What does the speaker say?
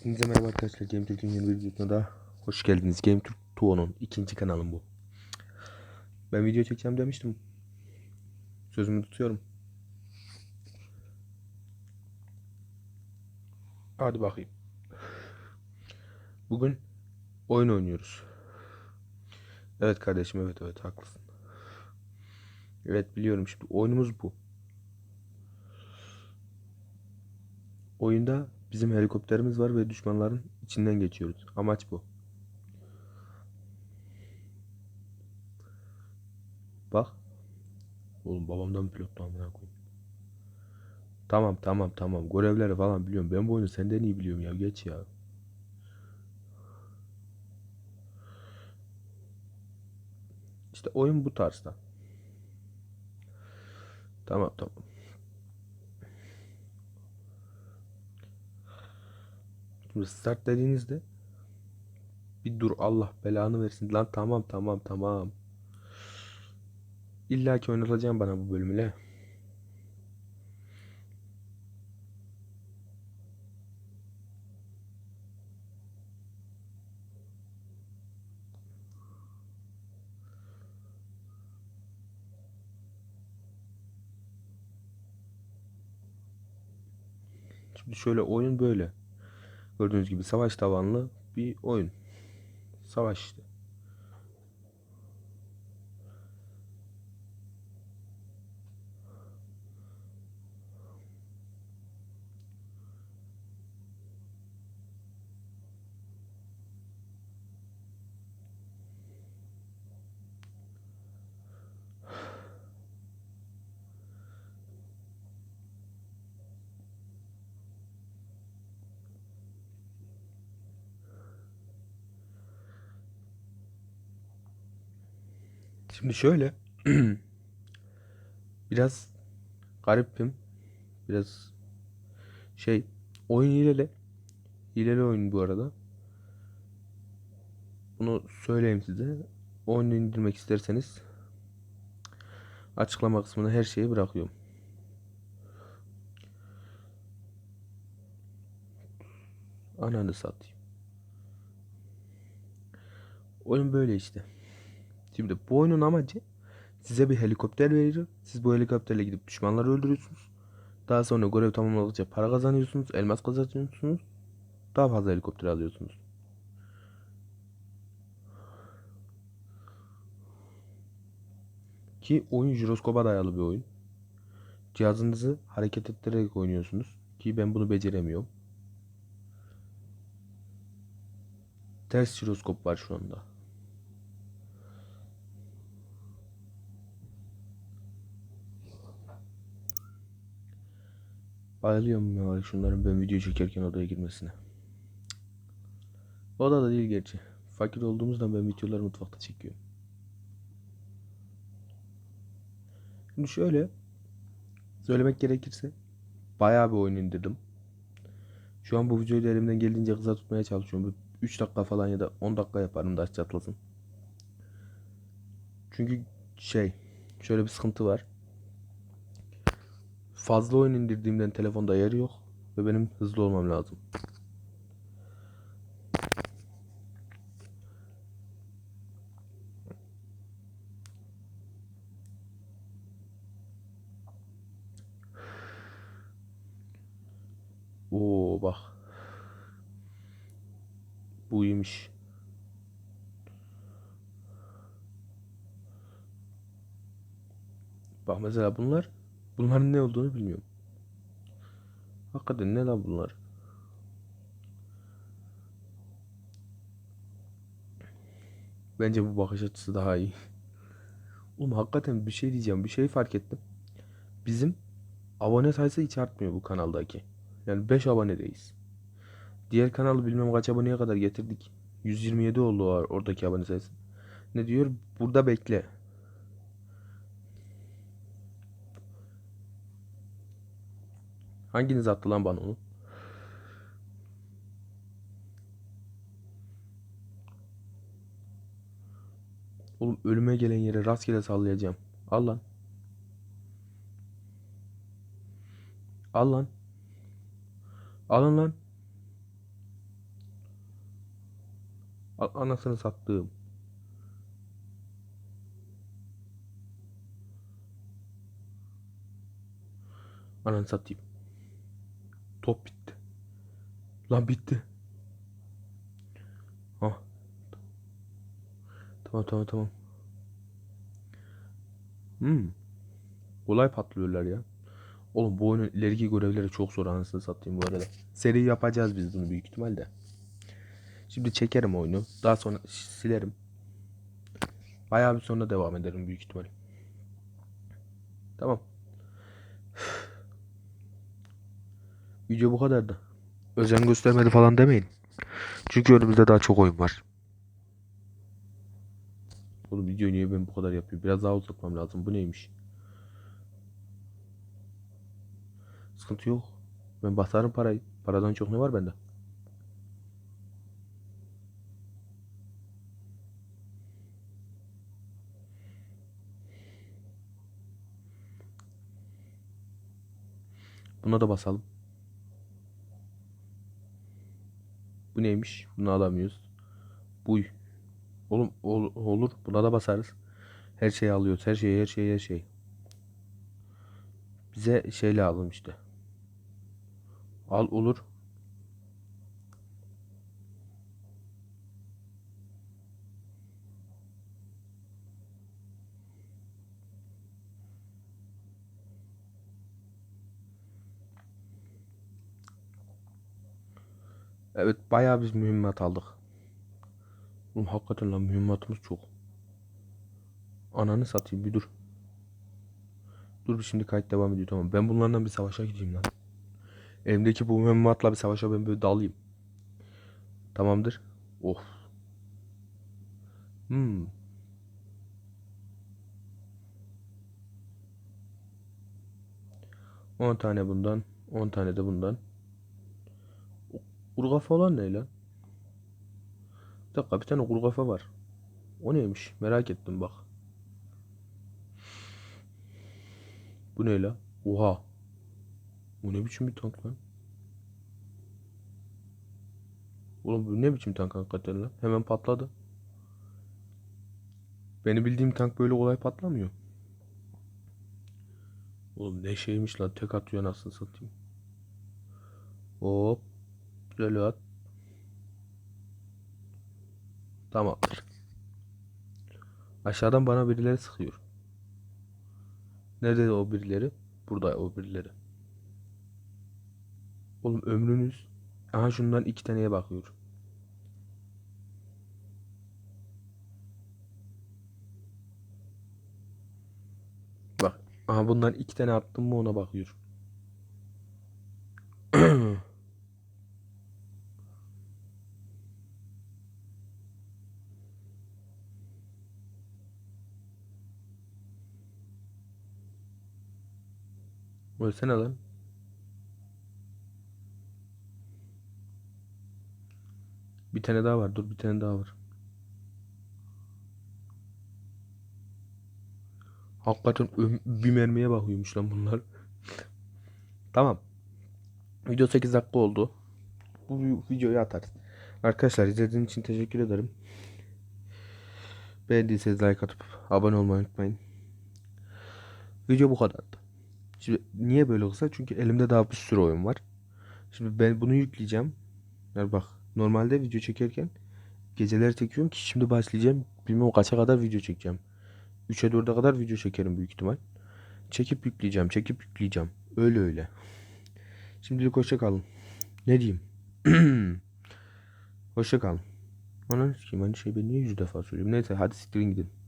Hepinize merhaba arkadaşlar. Game Türk'ün yeni bir videosuna da hoş geldiniz. Game Türk Tuo'nun ikinci kanalım bu. Ben video çekeceğim demiştim. Sözümü tutuyorum. Hadi bakayım. Bugün oyun oynuyoruz. Evet kardeşim evet evet haklısın. Evet biliyorum şimdi oyunumuz bu. Oyunda bizim helikopterimiz var ve düşmanların içinden geçiyoruz. Amaç bu. Bak. Oğlum babamdan pilotlu amına koyayım. Tamam tamam tamam. Görevleri falan biliyorum. Ben bu oyunu senden iyi biliyorum ya. Geç ya. İşte oyun bu tarzda. Tamam tamam. Şimdi dediğinizde bir dur Allah belanı versin. Lan tamam tamam tamam. İlla ki oynatacağım bana bu bölümüyle. Şimdi şöyle oyun böyle. Gördüğünüz gibi savaş tabanlı bir oyun. Savaş işte. Şimdi şöyle biraz garipim. Biraz şey oyun hileli. Hileli oyun bu arada. Bunu söyleyeyim size. Oyunu indirmek isterseniz açıklama kısmına her şeyi bırakıyorum. Ananı satayım. Oyun böyle işte. Şimdi bu oyunun amacı size bir helikopter veriyor. Siz bu helikopterle gidip düşmanları öldürüyorsunuz. Daha sonra görev tamamladıkça para kazanıyorsunuz. Elmas kazanıyorsunuz. Daha fazla helikopter alıyorsunuz. Ki oyun jiroskopa dayalı bir oyun. Cihazınızı hareket ettirerek oynuyorsunuz. Ki ben bunu beceremiyorum. Ters jiroskop var şu anda. Bayılıyorum ya şunların ben video çekerken odaya girmesine. Oda da değil gerçi. Fakir olduğumuzdan ben videoları mutfakta çekiyorum. Şimdi şöyle söylemek gerekirse bayağı bir oyun indirdim. Şu an bu videoyu elimden geldiğince kısa tutmaya çalışıyorum. 3 dakika falan ya da 10 dakika yaparım da çatlasın. Çünkü şey şöyle bir sıkıntı var. Fazla oyun indirdiğimden telefonda yer yok ve benim hızlı olmam lazım. Oo bak. Bu iyiymiş. Bak mesela bunlar bunların ne olduğunu bilmiyorum. Hakikaten ne lan bunlar? Bence bu bakış açısı daha iyi. Oğlum hakikaten bir şey diyeceğim. Bir şey fark ettim. Bizim abone sayısı hiç artmıyor bu kanaldaki. Yani 5 abonedeyiz. Diğer kanalı bilmem kaç aboneye kadar getirdik. 127 oldu oradaki abone sayısı. Ne diyor? Burada bekle. Hanginiz attı lan bana onu? Oğlum ölüme gelen yere rastgele sallayacağım. Al lan. Al lan. Alın lan. A- Anasını sattığım. Ananı satayım. Top bitti. Lan bitti. Ah. Tamam tamam tamam. Hmm. Kolay patlıyorlar ya. Oğlum bu oyunun ileriki görevleri çok zor anasını satayım bu arada. Seri yapacağız biz bunu büyük ihtimalle. Şimdi çekerim oyunu. Daha sonra silerim. Bayağı bir sonra devam ederim büyük ihtimal. Tamam. Video bu kadardı. Özen göstermedi falan demeyin. Çünkü önümüzde daha çok oyun var. Oğlum videoyu niye ben bu kadar yapıyorum? Biraz daha uzatmam lazım. Bu neymiş? Sıkıntı yok. Ben basarım parayı. Paradan çok ne var bende? Buna da basalım. Bu neymiş? Bunu alamıyoruz. Buy. Oğlum ol- olur. Buna da basarız. Her şeyi alıyoruz. Her şey, her şey, her şey. Bize şey lazım işte. Al olur. Evet bayağı biz mühimmat aldık. Oğlum hakikaten lan mühimmatımız çok. Ananı satayım bir dur. Dur bir şimdi kayıt devam ediyor tamam. Ben bunlardan bir savaşa gideyim lan. Elimdeki bu mühimmatla bir savaşa ben böyle dalayım. Tamamdır. Of. Hmm. On tane bundan. on tane de bundan. Kuru kafa olan ne lan? Bir dakika bir tane kuru kafa var. O neymiş? Merak ettim bak. Bu ne la? Oha. Bu ne biçim bir tank lan? Oğlum bu ne biçim tank hakikaten lan? Hemen patladı. Beni bildiğim tank böyle kolay patlamıyor. Oğlum ne şeymiş lan tek atıyor nasıl satayım. Hop. At. Tamamdır. Aşağıdan bana birileri sıkıyor. Nerede o birileri? Burada o birileri. Oğlum ömrünüz. Aha şundan iki taneye bakıyor. Bak. Aha bundan iki tane attım mı ona bakıyor. Ölsene lan. Bir tane daha var. Dur bir tane daha var. Hakikaten bir mermiye bakıyormuş lan bunlar. Tamam. Video 8 dakika oldu. Bu vi- videoyu atarız. Arkadaşlar izlediğiniz için teşekkür ederim. Beğendiyseniz like atıp abone olmayı unutmayın. Video bu kadardı. Şimdi niye böyle kısa? Çünkü elimde daha bir sürü oyun var. Şimdi ben bunu yükleyeceğim. Yani bak normalde video çekerken geceleri çekiyorum ki şimdi başlayacağım. Bilmiyorum kaça kadar video çekeceğim. 3'e 4'e kadar video çekerim büyük ihtimal. Çekip yükleyeceğim, çekip yükleyeceğim. Öyle öyle. Şimdilik hoşça kalın. Ne diyeyim? hoşça kalın. Ananı sikeyim şey ben niye yüz defa söylüyorum. Neyse hadi siktirin gidin.